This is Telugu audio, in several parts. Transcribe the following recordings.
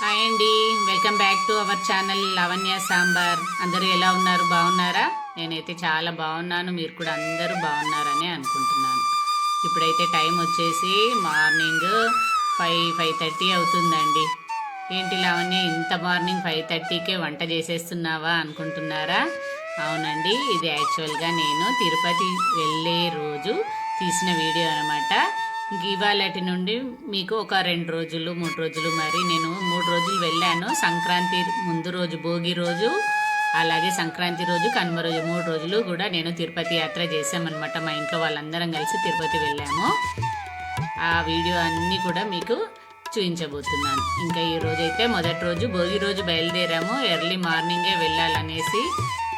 హాయ్ అండి. Welcome back to our channel Lavanya Sambar. అందరూ ఎలా ఉన్నారు? బాగున్నారా? నేనైతే చాలా బాగున్నాను. మీరు కూడా అందరూ బాగున్నారని అనుకుంటున్నాను. ఇప్పుడైతే టైం వచ్చేసి మార్నింగ్ ఫైవ్ ఫైవ్ థర్టీ అవుతుందండి. ఏంటి లావణ్య ఇంత మార్నింగ్ ఫైవ్ థర్టీకే వంట చేసేస్తున్నావా అనుకుంటున్నారా? అవునండి. ఇది యాక్చువల్గా నేను తిరుపతి వెళ్ళే రోజు తీసిన వీడియో అనమాట ఇవాళటి నుండి మీకు ఒక రెండు రోజులు మూడు రోజులు మరి నేను మూడు రోజులు వెళ్ళాను. సంక్రాంతి ముందు రోజు భోగి రోజు అలాగే సంక్రాంతి రోజు కనుమ రోజు మూడు రోజులు కూడా నేను తిరుపతి యాత్ర చేశామన్నమాట. మా ఇంట్లో వాళ్ళందరం కలిసి తిరుపతి వెళ్ళాము. ఆ వీడియో అన్నీ కూడా మీకు చూపించబోతున్నాను. ఇంకా ఈ రోజు అయితే మొదటి రోజు భోగి రోజు బయలుదేరాము. ఎర్లీ మార్నింగే వెళ్ళాలనేసి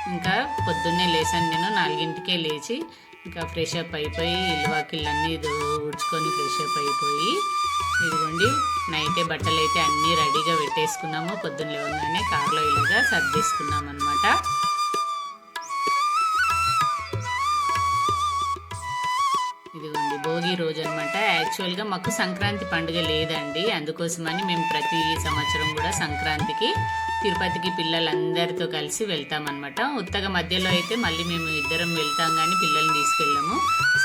ఇంకా పొద్దున్నే లేచాను నేను నాలుగింటికే లేచి ఇంకా ఫ్రెష్ అప్ అయిపోయి ఇల్లువాకిళ్ళన్నీ ఊడ్చుకొని ఫ్రెష్ అప్ అయిపోయి ఇదిగోండి నైటే బట్టలు అయితే అన్నీ రెడీగా పెట్టేసుకున్నాము. పొద్దున్న లేవగానే కారులో ఇలాగా సర్దేసుకున్నాం అనమాట భోగి రోజు అనమాట యాక్చువల్గా మాకు సంక్రాంతి పండుగ లేదండి. అందుకోసమని మేము ప్రతి సంవత్సరం కూడా సంక్రాంతికి తిరుపతికి పిల్లలందరితో కలిసి వెళ్తామన్నమాట. ఉత్తగ మధ్యలో అయితే మళ్ళీ మేము ఇద్దరం వెళ్తాం కానీ పిల్లల్ని తీసుకెళ్ళాము.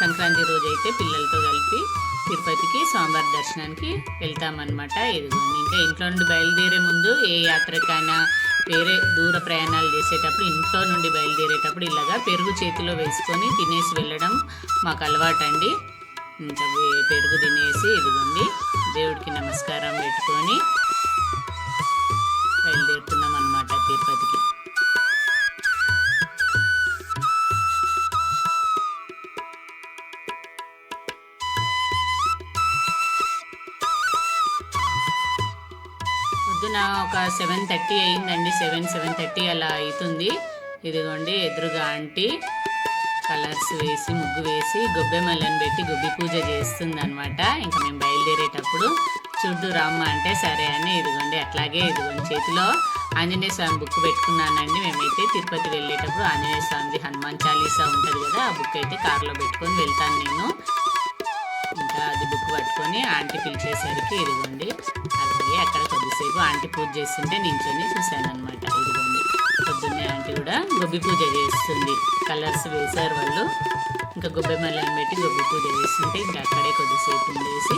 సంక్రాంతి రోజు అయితే పిల్లలతో కలిపి తిరుపతికి స్వామివారి దర్శనానికి వెళ్తామన్నమాట. ఇదిగోండి ఇంకా ఇంట్లో నుండి బయలుదేరే ముందు ఏ యాత్రకైనా వేరే దూర ప్రయాణాలు చేసేటప్పుడు ఇంట్లో నుండి బయలుదేరేటప్పుడు ఇలాగా పెరుగు చేతిలో వేసుకొని తినేసి వెళ్ళడం మాకు అలవాటండి. పెరుగు తినేసి ఇదిగోండి దేవుడికి నమస్కారం పెట్టుకొని బయలుదేరుతున్నాం అనమాట తిరుపతికి. పొద్దున ఒక సెవెన్ థర్టీ అయిందండి సెవెన్ సెవెన్ థర్టీ అలా అవుతుంది. ఇదిగోండి ఎదురుగా ఆంటీ కలర్స్ వేసి ముగ్గు వేసి గొబ్బెమ్మలను పెట్టి గొబ్బి పూజ చేస్తుందనమాట ఇంకా మేము బయలుదేరేటప్పుడు చూడ్డు రామ్మ అంటే సరే అని ఇదిగోండి అట్లాగే ఇదిగోండి చేతిలో ఆంజనేయ స్వామి బుక్ పెట్టుకున్నానండి. మేమైతే తిరుపతి వెళ్ళేటప్పుడు ఆంజనేయ స్వామిది హనుమాన్ చాలీసా ఉంటుంది కదా ఆ బుక్ అయితే కారులో పెట్టుకొని వెళ్తాను నేను. ఇంకా అది బుక్ పట్టుకొని ఆంటీ పిలిచేసరికి ఇదిగోండి అలాగే అక్కడ కొద్దిసేపు ఆంటీ పూజ చేస్తుంటే నించొని చూశాను అనమాట ఇదిగోండి. ఆంటీ కూడా గొబ్బి పూజ చేస్తుంది. కలర్స్ వేశారు వాళ్ళు. ఇంకా గొబ్బెమ్మలను పెట్టి గొబ్బి పూజ చేస్తుంటే ఇంకా అక్కడే కొద్దిసేపు ఉండేసి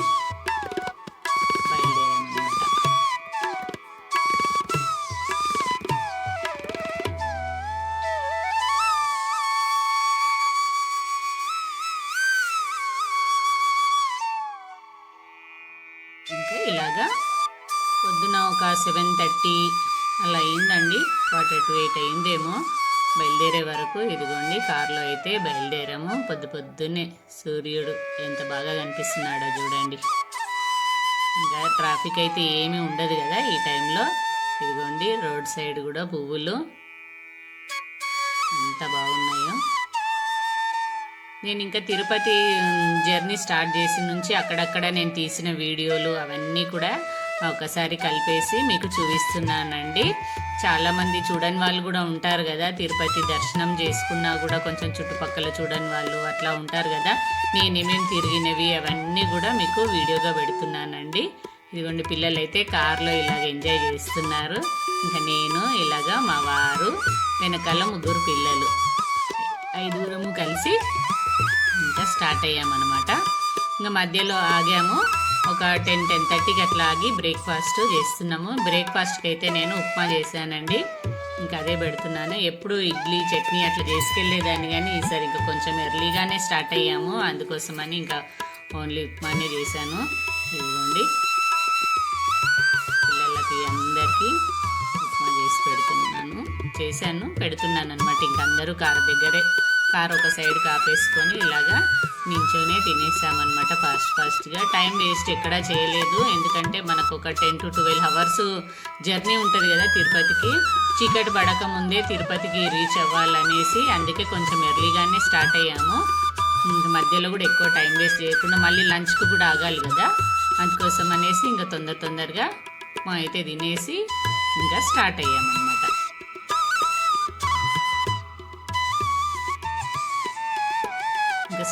ఇంకా ఇలాగా పొద్దున ఒక సెవెన్ థర్టీ అలా అయిందండి. క్వార్టర్ టు ఎయిట్ అయిందేమో. బయలుదేరే వరకు ఇదిగోండి కారులో అయితే బయలుదేరాము. పొద్దు పొద్దున్నే సూర్యుడు ఎంత బాగా కనిపిస్తున్నాడో చూడండి. ఇంకా ట్రాఫిక్ అయితే ఏమీ ఉండదు కదా ఈ టైంలో. ఇదిగోండి రోడ్ సైడ్ కూడా పువ్వులు ఎంత బాగున్నాయో. నేను ఇంకా తిరుపతి జర్నీ స్టార్ట్ చేసిన నుంచి అక్కడక్కడ నేను తీసిన వీడియోలు అవన్నీ కూడా ఒకసారి కలిపేసి మీకు చూపిస్తున్నానండి. చాలామంది చూడని వాళ్ళు కూడా ఉంటారు కదా. తిరుపతి దర్శనం చేసుకున్నా కూడా కొంచెం చుట్టుపక్కల చూడని వాళ్ళు అట్లా ఉంటారు కదా. నేనేమేమి తిరిగినవి అవన్నీ కూడా మీకు వీడియోగా పెడుతున్నానండి. ఇదిగోండి పిల్లలు అయితే కార్లో ఇలాగ ఎంజాయ్ చేస్తున్నారు. ఇంకా నేను ఇలాగా మా వారు వెనకాల ముగ్గురు పిల్లలు. ఐదుగురము కలిసి ఇంకా స్టార్ట్ అయ్యామన్నమాట. ఇంకా మధ్యలో ఆగాము. ఒక టెన్ టెన్ థర్టీకి అట్లా ఆగి బ్రేక్ఫాస్ట్ చేస్తున్నాము. బ్రేక్ఫాస్ట్కి అయితే నేను ఉప్మా చేశానండి. ఇంకా అదే పెడుతున్నాను. ఎప్పుడు ఇడ్లీ చట్నీ అట్లా చేసుకెళ్ళేదాన్ని కానీ ఈసారి ఇంకా కొంచెం ఎర్లీగానే స్టార్ట్ అయ్యాము. అందుకోసమని ఇంకా ఓన్లీ ఉప్మానే చేశాను. ఇదిగోండి. పిల్లలకి అందరికీ ఉప్మా చేసి పెడుతున్నాను. చేశాను పెడుతున్నాను అనమాట ఇంక అందరూ కారు దగ్గరే కారు ఒక సైడ్ కాపేసుకొని ఇలాగా నించునే తినేసామన్నమాట ఫాస్ట్ ఫాస్ట్గా. టైం వేస్ట్ ఎక్కడా చేయలేదు. ఎందుకంటే మనకు ఒక ten to twelve hours journey ఉంటుంది కదా తిరుపతికి. చీకటి పడక ముందే తిరుపతికి రీచ్ అవ్వాలనేసి అందుకే కొంచెం ఎర్లీగానే స్టార్ట్ అయ్యాము. మధ్యలో కూడా ఎక్కువ టైం వేస్ట్ చేయకుండా మళ్ళీ లంచ్కి కూడా ఆగాలి కదా. అందుకోసం అనేసి ఇంకా తొందర తొందరగా మా అయితే తినేసి ఇంకా స్టార్ట్ అయ్యామన్నమాట.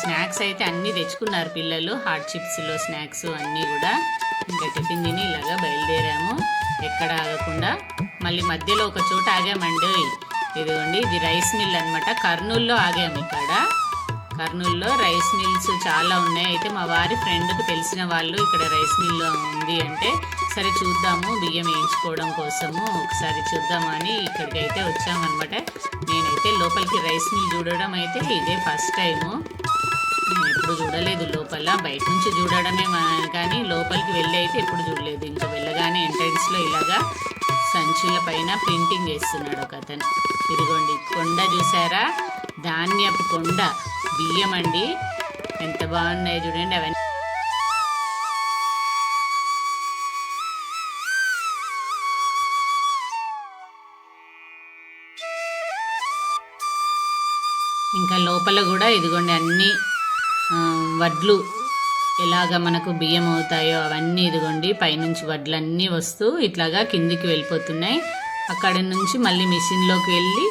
స్నాక్స్ అయితే అన్నీ తెచ్చుకున్నారు పిల్లలు. హాట్ చిప్స్లో స్నాక్స్ అన్నీ కూడా ఇంకా టిఫిన్ తిని ఇలాగా బయలుదేరాము. ఎక్కడ ఆగకుండా. మళ్ళీ మధ్యలో ఒక చోట ఆగామండి ఇదిగోండి ఇది రైస్ మిల్ అనమాట కర్నూల్లో ఆగాము ఇక్కడ. కర్నూల్లో రైస్ మిల్స్ చాలా ఉన్నాయి. అయితే మా వారి ఫ్రెండ్కి తెలిసిన వాళ్ళు ఇక్కడ రైస్ మిల్ ఉంది అంటే సరే చూద్దాము బియ్యం వేయించుకోవడం కోసము ఒకసారి చూద్దామని ఇక్కడికైతే అయితే వచ్చామన్నమాట. నేనైతే లోపలికి రైస్ మిల్ చూడడం అయితే ఇదే ఫస్ట్ టైము. ఎప్పుడు చూడలేదు. లోపల బయట నుంచి చూడడమే కానీ లోపలికి వెళ్ళి అయితే ఎప్పుడు చూడలేదు. ఇంకా వెళ్ళగానే ఎంట్రన్స్లో ఇలాగా సంచుల పైన ప్రింటింగ్ చేస్తున్నాడు ఒక అతను. ఇదిగోండి కొండ చూసారా? ధాన్యపు కొండ. బియ్యం అండి. ఎంత బాగున్నాయి చూడండి అవన్నీ. ఇంకా లోపల కూడా ఇదిగోండి అన్ని వడ్లు ఎలాగ మనకు బియ్యం అవుతాయో అవన్నీ ఇదిగోండి. పైనుంచి వడ్లన్నీ వస్తూ ఇట్లాగా కిందికి వెళ్ళిపోతున్నాయి. అక్కడ నుంచి మళ్ళీ మిషన్లోకి వెళ్ళి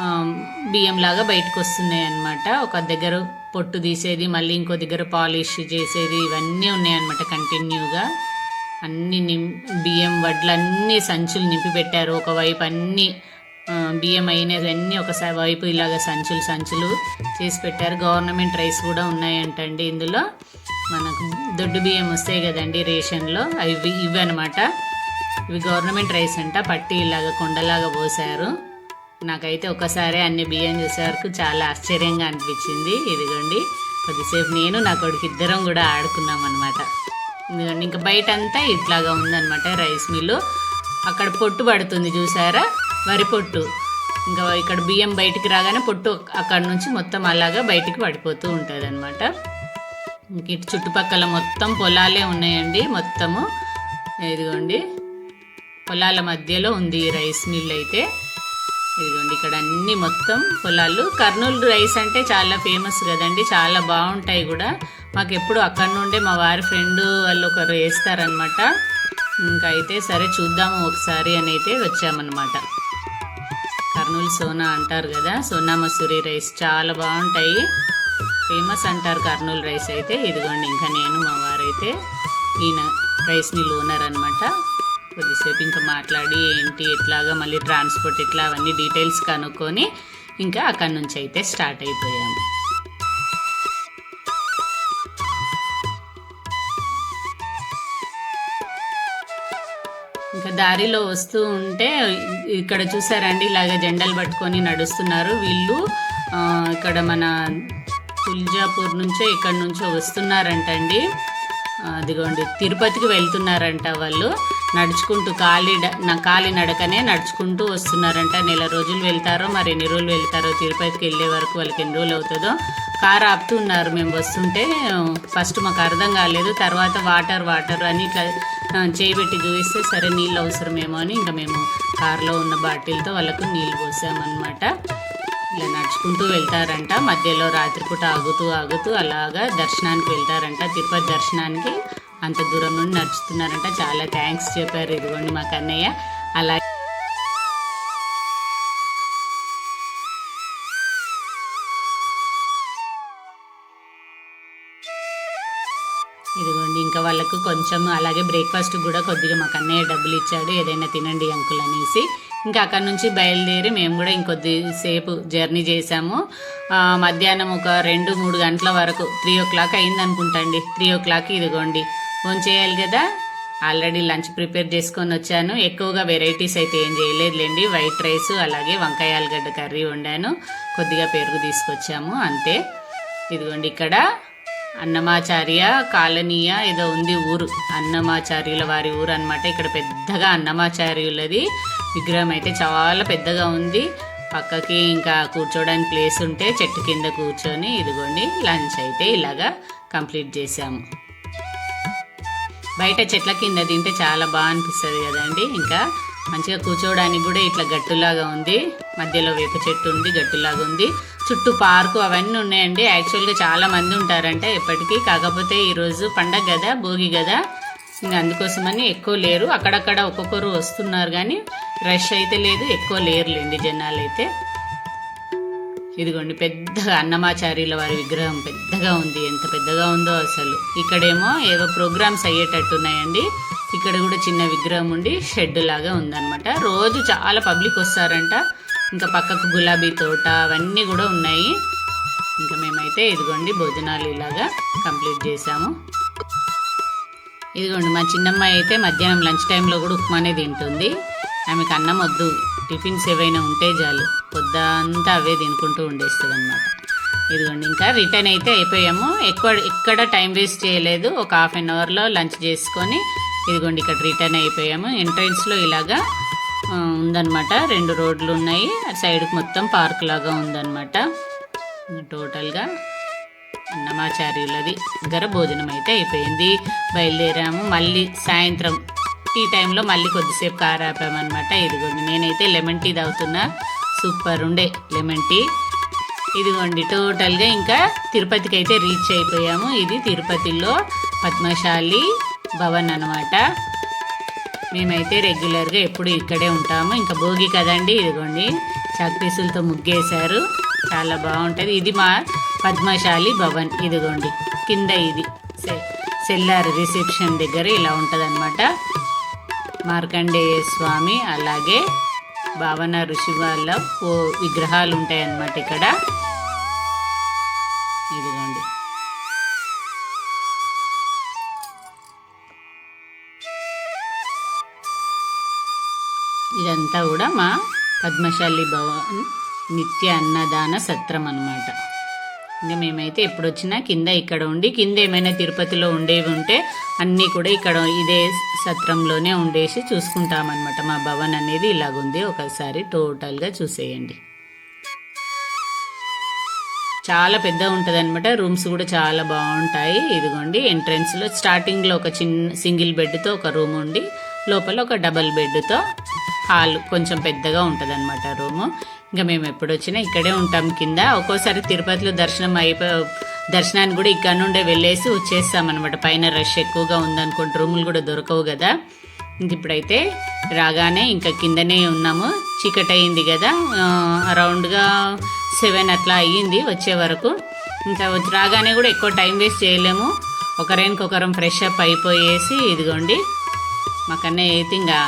బియ్యంలాగా బియ్యం లాగా బయటకు వస్తున్నాయి అన్నమాట. ఒక దగ్గర పొట్టు తీసేది మళ్ళీ ఇంకో దగ్గర పాలిష్ చేసేది ఇవన్నీ ఉన్నాయన్నమాట కంటిన్యూగా. అన్ని నిం బియ్యం వడ్లన్నీ సంచులు నింపి పెట్టారు ఒకవైపు అన్నీ బియ్యం అయినది అన్నీ ఒకసారి వైపు ఇలాగ సంచులు సంచులు చేసి పెట్టారు. గవర్నమెంట్ రైస్ కూడా ఉన్నాయంటండి ఇందులో. మనకు దొడ్డు బియ్యం వస్తాయి కదండి రేషన్లో. అవి ఇవి అనమాట ఇవి గవర్నమెంట్ రైస్ అంట. పట్టి ఇలాగ కొండలాగా పోసారు నాకైతే ఒకసారి అన్ని బియ్యం చూసేవరకు చాలా ఆశ్చర్యంగా అనిపించింది. ఇదిగోండి కొద్దిసేపు నేను నా కొడుకు ఇద్దరం కూడా ఆడుకున్నాం అనమాట ఎందుకంటే ఇంకా బయట అంతా ఇట్లాగా ఉందన్నమాట రైస్ మిల్లు. అక్కడ పొట్టు పడుతుంది చూసారా? వరి పొట్టు. ఇంకా ఇక్కడ బియ్యం బయటికి రాగానే పొట్టు అక్కడ నుంచి మొత్తం అలాగా బయటికి పడిపోతూ ఉంటుంది అనమాట ఇటు చుట్టుపక్కల మొత్తం పొలాలే ఉన్నాయండి. మొత్తము ఇదిగోండి. పొలాల మధ్యలో ఉంది ఈ రైస్ మిల్ అయితే. ఇదిగోండి ఇక్కడ అన్ని మొత్తం పొలాలు. కర్నూలు రైస్ అంటే చాలా ఫేమస్ కదండి. చాలా బాగుంటాయి కూడా. మాకు ఎప్పుడు అక్కడ నుండే మా వారి ఫ్రెండ్ వాళ్ళు ఒకరు వేస్తారనమాట ఇంకా అయితే సరే చూద్దాము ఒకసారి అని అయితే వచ్చామన్నమాట. కర్నూలు సోనా అంటారు కదా. సోనా మసూరి రైస్ చాలా బాగుంటాయి. ఫేమస్ అంటారు కర్నూలు రైస్ అయితే. ఇదిగోండి ఇంకా నేను మా వారైతే ఈయన రైస్ని లోనర్ ఓనర్ అనమాట కొద్దిసేపు ఇంకా మాట్లాడి ఏంటి ఎట్లాగా మళ్ళీ ట్రాన్స్పోర్ట్ ఎట్లా అవన్నీ డీటెయిల్స్ కనుక్కొని ఇంకా అక్కడి నుంచి అయితే స్టార్ట్ అయిపోయాము. దారిలో వస్తూ ఉంటే ఇక్కడ చూసారండి ఇలాగ జెండలు పట్టుకొని నడుస్తున్నారు. వీళ్ళు ఇక్కడ మన తుల్జాపూర్ నుంచో ఇక్కడ నుంచో వస్తున్నారంటండి. అదిగోండి తిరుపతికి వెళ్తున్నారంట వాళ్ళు. నడుచుకుంటూ ఖాళీ నా కాలి నడకనే నడుచుకుంటూ వస్తున్నారంట. నెల రోజులు వెళ్తారో మరి ఎన్ని రోజులు వెళ్తారో తిరుపతికి వెళ్ళే వరకు వాళ్ళకి ఎన్ని రోజులు అవుతుందో. కారు ఆపుతున్నారు మేము వస్తుంటే ఫస్ట్ మాకు అర్థం కాలేదు. తర్వాత వాటర్ వాటర్ అని ఇట్లా చేయబెట్టి చూపిస్తే సరే నీళ్ళు అవసరమేమో అని ఇంకా మేము కారులో ఉన్న బాటిల్తో వాళ్ళకు నీళ్ళు పోసామన్నమాట. ఇలా నడుచుకుంటూ వెళ్తారంట. మధ్యలో రాత్రిపూట ఆగుతూ ఆగుతూ అలాగా దర్శనానికి వెళ్తారంట. తిరుపతి దర్శనానికి అంత దూరం నుండి నడుచుతున్నారంట చాలా థ్యాంక్స్ చెప్పారు. ఇదిగోండి మా కన్నయ్య. ఇంకా కొంచెం అలాగే బ్రేక్ఫాస్ట్ కూడా కొద్దిగా మాకు అన్నయ్య డబ్బులు ఇచ్చాడు ఏదైనా తినండి అంకుల్ అనేసి. ఇంకా అక్కడ నుంచి బయలుదేరి మేము కూడా ఇంకొద్ది సేపు జర్నీ చేసాము మధ్యాహ్నం ఒక రెండు మూడు గంటల వరకు త్రీ ఓ క్లాక్ అయింది అనుకుంటండి. త్రీ ఓ క్లాక్ ఇదిగోండి. ఫోన్ చేయాలి కదా. ఆల్రెడీ లంచ్ ప్రిపేర్ చేసుకొని వచ్చాను. ఎక్కువగా వెరైటీస్ అయితే ఏం చేయలేదులేండి. వైట్ రైస్ అలాగే వంకాయ ఆలుగడ్డ కర్రీ వండాను. కొద్దిగా పెరుగు తీసుకొచ్చాము అంతే. ఇదిగోండి ఇక్కడ. అన్నమాచార్య కాలనీయ ఏదో ఉంది ఊరు. అన్నమాచార్యుల వారి ఊరు అన్నమాట. ఇక్కడ పెద్దగా అన్నమాచార్యులది. విగ్రహం అయితే చాలా పెద్దగా ఉంది. పక్కకి ఇంకా కూర్చోడానికి ప్లేస్ ఉంటే చెట్టు కింద కూర్చొని ఇదిగోండి లంచ్ అయితే ఇలాగా కంప్లీట్ చేసాము బయట చెట్ల కింద తింటే చాలా బాగా అనిపిస్తుంది కదండి. ఇంకా మంచిగా కూర్చోవడానికి కూడా ఇట్లా గట్టులాగా ఉంది. మధ్యలో వేప చెట్టు ఉంది గట్టులాగా ఉంది. చుట్టూ పార్కు అవన్నీ ఉన్నాయండి. యాక్చువల్గా చాలా మంది ఉంటారంట ఎప్పటికీ. కాకపోతే ఈరోజు పండగ కదా భోగి కదా. ఇంకా అందుకోసమని ఎక్కువ లేరు. అక్కడక్కడ ఒక్కొక్కరు వస్తున్నారు కానీ రష్ అయితే లేదు. ఎక్కువ లేరులేండి జనాలు అయితే ఇదిగోండి పెద్దగా అన్నమాచార్యుల వారి విగ్రహం పెద్దగా ఉంది. ఎంత పెద్దగా ఉందో అసలు. ఇక్కడేమో ఏవో ప్రోగ్రామ్స్ అయ్యేటట్టున్నాయండి. ఇక్కడ కూడా చిన్న విగ్రహం ఉండి షెడ్ లాగా ఉందన్నమాట. రోజు చాలా పబ్లిక్ వస్తారంట. ఇంకా పక్కకు గులాబీ తోట అవన్నీ కూడా ఉన్నాయి. ఇంకా మేమైతే ఇదిగోండి భోజనాలు ఇలాగా కంప్లీట్ చేసాము ఇదిగోండి మా చిన్నమ్మాయి అయితే మధ్యాహ్నం లంచ్ టైంలో కూడా ఉప్మానే తింటుంది. ఆమెకు అన్నం వద్దు. టిఫిన్స్ ఏవైనా ఉంటే చాలు. పొద్దంతా అవే తినుకుంటూ ఉండేస్తుంది అనమాట ఇదిగోండి ఇంకా రిటర్న్ అయితే అయిపోయాము. ఎక్కువ ఎక్కడ టైం వేస్ట్ చేయలేదు. ఒక హాఫ్ అన్ అవర్లో లంచ్ చేసుకొని ఇదిగోండి ఇక్కడ రిటర్న్ అయిపోయాము. ఎంట్రన్స్లో ఇలాగా ఉందన్నమాట. రెండు రోడ్లు ఉన్నాయి. అటు సైడ్కి మొత్తం పార్క్ లాగా ఉందన్నమాట. టోటల్గా అన్నమాచార్యులది దగ్గర భోజనం అయితే అయిపోయింది. బయలుదేరాము. మళ్ళీ సాయంత్రం టీ టైంలో మళ్ళీ కొద్దిసేపు కారు ఆపామన్నమాట. ఇదిగోండి నేనైతే లెమన్ టీ తాగుతున్నా. సూపర్ ఉండే లెమన్ టీ ఇదిగోండి టోటల్గా ఇంకా తిరుపతికి అయితే రీచ్ అయిపోయాము. ఇది తిరుపతిలో పద్మశాలి భవన్ అనమాట మేమైతే రెగ్యులర్గా ఎప్పుడు ఇక్కడే ఉంటాము. ఇంకా భోగి కదండి ఇదిగోండి. చక్పీసులతో ముగ్గేశారు. చాలా బాగుంటుంది. ఇది మా పద్మశాలి భవన్. ఇదిగోండి. కింద ఇది. సెల్లార్ రిసెప్షన్ దగ్గర ఇలా ఉంటుంది మార్కండేయ స్వామి అలాగే భావన ఋషి వాళ్ళ ఓ విగ్రహాలు ఉంటాయి అన్నమాట ఇక్కడ. ఇదంతా కూడా మా పద్మశాలి భవన్ నిత్య అన్నదాన సత్రం అనమాట ఇంకా మేమైతే ఎప్పుడు వచ్చినా కింద ఇక్కడ ఉండి కింద ఏమైనా తిరుపతిలో ఉండేవి ఉంటే అన్నీ కూడా ఇక్కడ ఇదే సత్రంలోనే ఉండేసి చూసుకుంటామన్నమాట. మా భవన్ అనేది ఇలాగుంది. ఒకసారి టోటల్గా చూసేయండి. చాలా పెద్ద ఉంటుంది అనమాట రూమ్స్ కూడా చాలా బాగుంటాయి. ఇదిగోండి ఎంట్రన్స్లో స్టార్టింగ్లో ఒక చిన్న సింగిల్ బెడ్తో ఒక రూమ్ ఉండి లోపల ఒక డబల్ బెడ్తో హాల్ కొంచెం పెద్దగా ఉంటుంది అనమాట రూము. ఇంకా మేము ఎప్పుడు వచ్చినా ఇక్కడే ఉంటాం కింద. ఒక్కోసారి తిరుపతిలో దర్శనం అయిపో దర్శనానికి కూడా ఇక్కడ నుండే వెళ్ళేసి వచ్చేస్తాం అనమాట పైన రష్ ఎక్కువగా ఉందనుకోండి రూములు కూడా దొరకవు కదా. ఇంక ఇప్పుడైతే రాగానే ఇంకా కిందనే ఉన్నాము. చీకటి అయింది కదా అరౌండ్గా సెవెన్ అట్లా అయ్యింది వచ్చే వరకు. ఇంకా వచ్చి రాగానే కూడా ఎక్కువ టైం వేస్ట్ చేయలేము. ఒకరికొకరం ఫ్రెష్ అప్ అయిపోయేసి ఇదిగోండి. మాకన్నా అయితే ఇంకా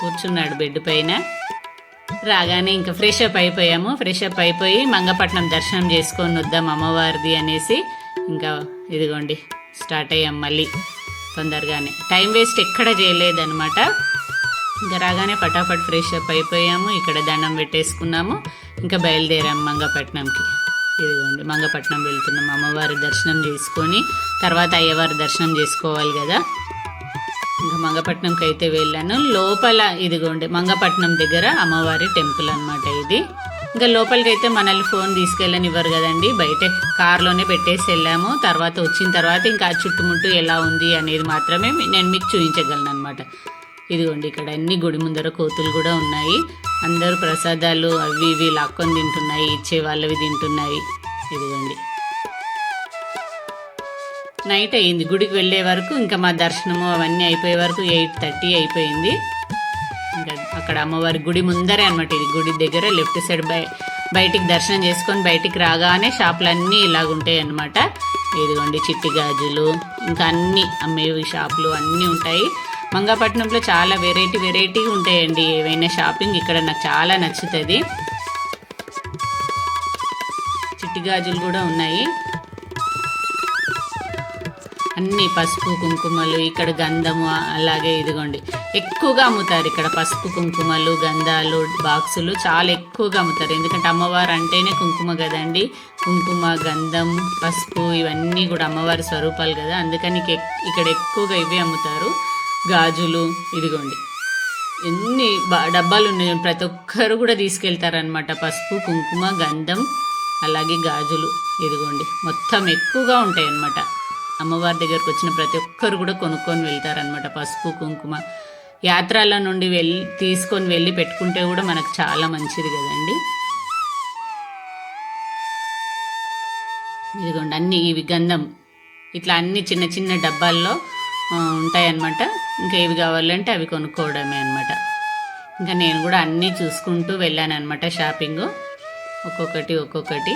కూర్చున్నాడు బెడ్ పైన. రాగానే ఇంకా ఫ్రెష్ అప్ అయిపోయాము. ఫ్రెష్ అప్ అయిపోయి మంగపట్నం దర్శనం చేసుకొని వద్దాం అమ్మవారిది అనేసి ఇంకా ఇదిగోండి స్టార్ట్ అయ్యాం మళ్ళీ తొందరగానే. టైం వేస్ట్ ఎక్కడ చేయలేదన్నమాట. ఇంకా రాగానే పటాపట్ ఫ్రెష్ అప్ అయిపోయాము. ఇక్కడ దండం పెట్టేసుకున్నాము. ఇంకా బయలుదేరాము మంగపట్నంకి. ఇదిగోండి మంగపట్నం వెళ్తున్నాం అమ్మవారి దర్శనం చేసుకొని. తర్వాత అయ్యవారి దర్శనం చేసుకోవాలి కదా. ఇంకా మంగపట్నంకి అయితే వెళ్ళాను. లోపల ఇదిగోండి మంగపట్నం దగ్గర అమ్మవారి టెంపుల్ అన్నమాట ఇది. ఇంకా లోపలికి అయితే మనల్ని ఫోన్ తీసుకెళ్ళనివ్వరు కదండి. బయట కార్లోనే పెట్టేసి వెళ్ళాము. తర్వాత వచ్చిన తర్వాత ఇంకా చుట్టుముట్టు ఎలా ఉంది అనేది మాత్రమే నేను మీకు చూపించగలను అనమాట ఇదిగోండి ఇక్కడ అన్ని గుడి ముందర కోతులు కూడా ఉన్నాయి. అందరూ ప్రసాదాలు అవి ఇవి లాక్కొని తింటున్నాయి ఇచ్చే వాళ్ళవి తింటున్నాయి. ఇదిగోండి. నైట్ అయింది గుడికి వెళ్ళే వరకు ఇంకా మా దర్శనము అవన్నీ అయిపోయే వరకు ఎయిట్ థర్టీ అయిపోయింది. ఇంకా అక్కడ అమ్మవారి గుడి ముందరే అనమాట ఇది. గుడి దగ్గర లెఫ్ట్ సైడ్ బయ బయటికి దర్శనం చేసుకొని బయటికి రాగానే షాపులన్నీ ఇలాగుంటాయి అన్నమాట. ఇదిగోండి చిట్టి గాజులు ఇంకా అన్నీ అమ్మేవి షాపులు అన్నీ ఉంటాయి. మంగాపట్నంలో చాలా వెరైటీ వెరైటీ ఉంటాయండి. ఏవైనా షాపింగ్ ఇక్కడ నాకు చాలా నచ్చుతుంది. చిట్టి గాజులు కూడా ఉన్నాయి. అన్ని పసుపు కుంకుమలు ఇక్కడ గంధము అలాగే ఇదిగోండి. ఎక్కువగా అమ్ముతారు ఇక్కడ పసుపు కుంకుమలు గంధాలు బాక్సులు చాలా ఎక్కువగా అమ్ముతారు. ఎందుకంటే అమ్మవారు అంటేనే కుంకుమ కదండి. కుంకుమ గంధం పసుపు ఇవన్నీ కూడా అమ్మవారి స్వరూపాలు కదా. అందుకని ఇక్కడ ఎక్కువగా ఇవే అమ్ముతారు. గాజులు ఇదిగోండి. ఎన్ని డబ్బాలు ఉన్నాయి. ప్రతి ఒక్కరు కూడా తీసుకెళ్తారనమాట పసుపు కుంకుమ గంధం అలాగే గాజులు ఇదిగోండి. మొత్తం ఎక్కువగా ఉంటాయి అన్నమాట అమ్మవారి దగ్గరకు వచ్చిన ప్రతి ఒక్కరు కూడా కొనుక్కొని వెళ్తారనమాట పసుపు కుంకుమ యాత్రల నుండి వెళ్ళి తీసుకొని వెళ్ళి పెట్టుకుంటే కూడా మనకు చాలా మంచిది కదండి. ఇదిగోండి అన్ని ఇవి గంధం. ఇట్లా అన్ని చిన్న చిన్న డబ్బాల్లో ఉంటాయన్నమాట. ఇంకా ఇవి కావాలంటే అవి కొనుక్కోవడమే అనమాట ఇంకా నేను కూడా అన్నీ చూసుకుంటూ వెళ్ళాను అనమాట షాపింగ్. ఒక్కొక్కటి ఒక్కొక్కటి.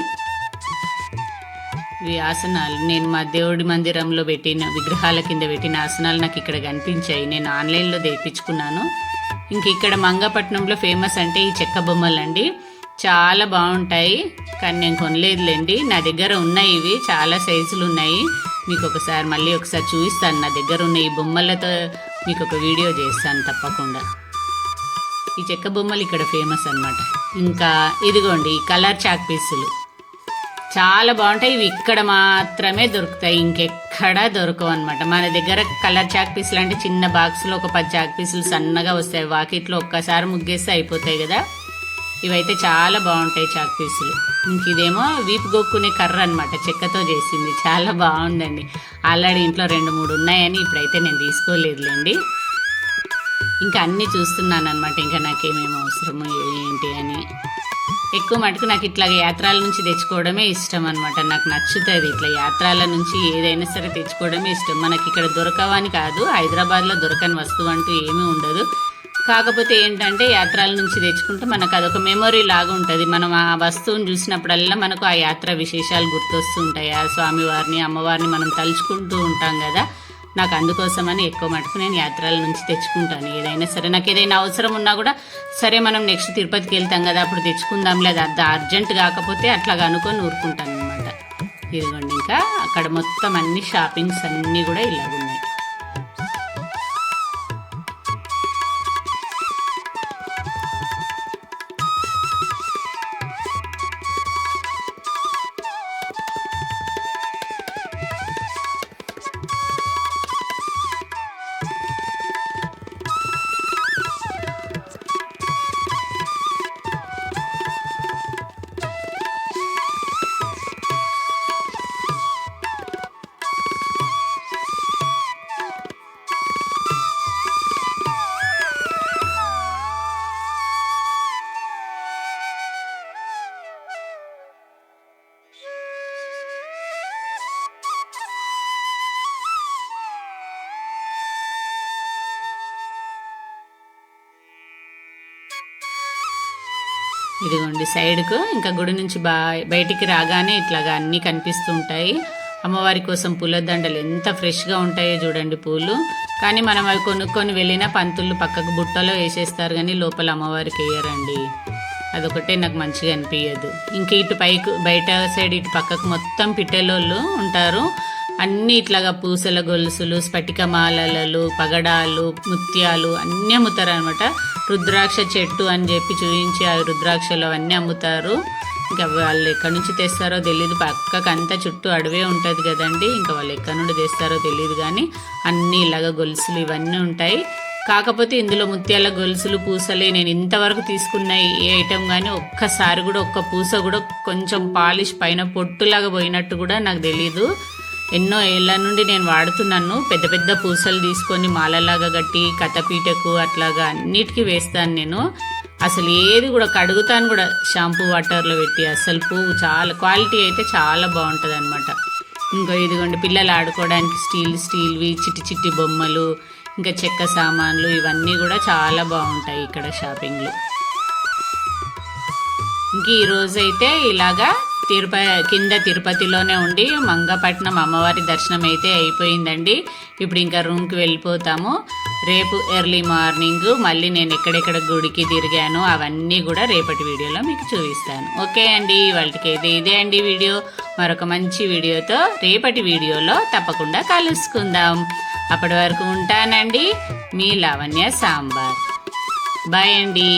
ఇవి ఆసనాలు నేను మా దేవుడి మందిరంలో పెట్టిన విగ్రహాల కింద పెట్టిన ఆసనాలు నాకు ఇక్కడ కనిపించాయి. నేను ఆన్లైన్లో తెప్పించుకున్నాను. ఇంక ఇక్కడ మంగపట్నంలో ఫేమస్ అంటే ఈ చెక్క బొమ్మలు అండి చాలా బాగుంటాయి కానీ నేను కొనలేదులేండి. నా దగ్గర ఉన్నాయి ఇవి చాలా సైజులు ఉన్నాయి. మీకు ఒకసారి మళ్ళీ ఒకసారి చూపిస్తాను. నా దగ్గర ఉన్న ఈ బొమ్మలతో మీకు ఒక వీడియో చేస్తాను తప్పకుండా. ఈ చెక్క బొమ్మలు ఇక్కడ ఫేమస్ అన్నమాట. ఇంకా ఇదిగోండి ఈ కలర్ చాక్ పీసులు. చాలా బాగుంటాయి. ఇవి ఇక్కడ మాత్రమే దొరుకుతాయి. ఇంకెక్కడా దొరకవు అనమాట మన దగ్గర కలర్ చాక్ పీసులు అంటే చిన్న బాక్స్లో ఒక పది చాక్ పీసులు సన్నగా వస్తాయి. వాకిట్లో ఒక్కసారి ముగ్గేస్తే అయిపోతాయి కదా. ఇవైతే చాలా బాగుంటాయి చాక్ పీసులు. ఇంక ఇదేమో వీపు గొక్కునే కర్ర అనమాట చెక్కతో చేసింది. చాలా బాగుందండి. ఆల్రెడీ ఇంట్లో రెండు మూడు ఉన్నాయని ఇప్పుడైతే నేను తీసుకోలేదులేండి. ఇంకా అన్నీ చూస్తున్నాను అనమాట ఇంకా నాకేమేమి అవసరము ఏంటి అని. ఎక్కువ మటుకు నాకు ఇట్లా యాత్రల నుంచి తెచ్చుకోవడమే ఇష్టం అనమాట నాకు నచ్చుతుంది ఇట్లా యాత్రల నుంచి ఏదైనా సరే తెచ్చుకోవడమే ఇష్టం. మనకి ఇక్కడ దొరకవని కాదు హైదరాబాద్లో దొరకని వస్తువు అంటూ ఏమీ ఉండదు. కాకపోతే ఏంటంటే యాత్రల నుంచి తెచ్చుకుంటే మనకు అదొక మెమొరీ లాగా ఉంటుంది. మనం ఆ వస్తువుని చూసినప్పుడల్లా మనకు ఆ యాత్ర విశేషాలు గుర్తొస్తూ ఉంటాయి. ఆ స్వామివారిని అమ్మవారిని మనం తలుచుకుంటూ ఉంటాం కదా. నాకు అందుకోసమని ఎక్కువ మటుకు నేను యాత్రల నుంచి తెచ్చుకుంటాను. ఏదైనా సరే నాకు ఏదైనా అవసరం ఉన్నా కూడా సరే మనం నెక్స్ట్ తిరుపతికి వెళ్తాం కదా అప్పుడు తెచ్చుకుందాం లేదా అది అర్జెంట్ కాకపోతే అట్లాగా అనుకొని ఊరుకుంటాను అనమాట ఇదిగోండి ఇంకా అక్కడ మొత్తం అన్ని షాపింగ్స్ అన్నీ కూడా ఇలాగున్నాయి. ఉంటుంది సైడ్కు. ఇంకా గుడి నుంచి బా బయటికి రాగానే ఇట్లాగా అన్నీ కనిపిస్తూ ఉంటాయి అమ్మవారి కోసం పూలదండలు ఎంత ఫ్రెష్గా ఉంటాయో చూడండి పూలు. కానీ మనం అవి కొనుక్కొని వెళ్ళిన పంతులు పక్కకు బుట్టలో వేసేస్తారు కానీ లోపల అమ్మవారికి వేయరండి. అదొకటే నాకు మంచిగా అనిపించదు ఇంకా ఇటు పైకి బయట సైడ్ ఇటు పక్కకు మొత్తం పిట్టెలోళ్ళు ఉంటారు. అన్ని ఇట్లాగా పూసల గొలుసులు స్ఫటికమాలలు పగడాలు ముత్యాలు అన్నీ అమ్ముతారు అనమాట రుద్రాక్ష చెట్టు అని చెప్పి చూపించి ఆ రుద్రాక్షలు అవన్నీ అమ్ముతారు. ఇంకా వాళ్ళు ఎక్కడి నుంచి తెస్తారో తెలియదు పక్కకు అంతా చుట్టూ అడవే ఉంటుంది కదండి. ఇంకా వాళ్ళు ఎక్కడి నుండి తెస్తారో తెలియదు కానీ అన్నీ ఇలాగ గొలుసులు ఇవన్నీ ఉంటాయి. కాకపోతే ఇందులో ముత్యాల గొలుసులు పూసలే నేను ఇంతవరకు తీసుకున్న ఏ ఐటెం కానీ ఒక్కసారి కూడా ఒక్క పూస కూడా కొంచెం పాలిష్ పైన పొట్టులాగా పోయినట్టు కూడా నాకు తెలీదు. ఎన్నో ఏళ్ళ నుండి నేను వాడుతున్నాను. పెద్ద పెద్ద పూసలు తీసుకొని మాలలాగా కట్టి కథపీటకు అట్లాగా అన్నిటికీ వేస్తాను నేను. అసలు ఏది కూడా కడుగుతాను కూడా షాంపూ వాటర్లో పెట్టి అసలు పువ్వు చాలా క్వాలిటీ అయితే చాలా బాగుంటుంది అనమాట ఇంకా ఇదిగోండి పిల్లలు ఆడుకోవడానికి స్టీల్ స్టీల్వి చిట్టి చిట్టి బొమ్మలు ఇంకా చెక్క సామాన్లు ఇవన్నీ కూడా చాలా బాగుంటాయి ఇక్కడ షాపింగ్లో. ఇంక ఈరోజైతే ఇలాగా తిరుపతి కింద తిరుపతిలోనే ఉండి మంగపట్నం అమ్మవారి దర్శనం అయితే అయిపోయిందండి. ఇప్పుడు ఇంకా రూమ్కి వెళ్ళిపోతాము. రేపు ఎర్లీ మార్నింగ్ మళ్ళీ నేను ఎక్కడెక్కడ గుడికి తిరిగాను అవన్నీ కూడా రేపటి వీడియోలో మీకు చూపిస్తాను. ఓకే అండి వాళ్ళకి అయితే ఇదే అండి వీడియో. మరొక మంచి వీడియోతో రేపటి వీడియోలో తప్పకుండా కలుసుకుందాం. అప్పటి వరకు ఉంటానండి మీ లావణ్య సాంబార్. బాయ్ అండి.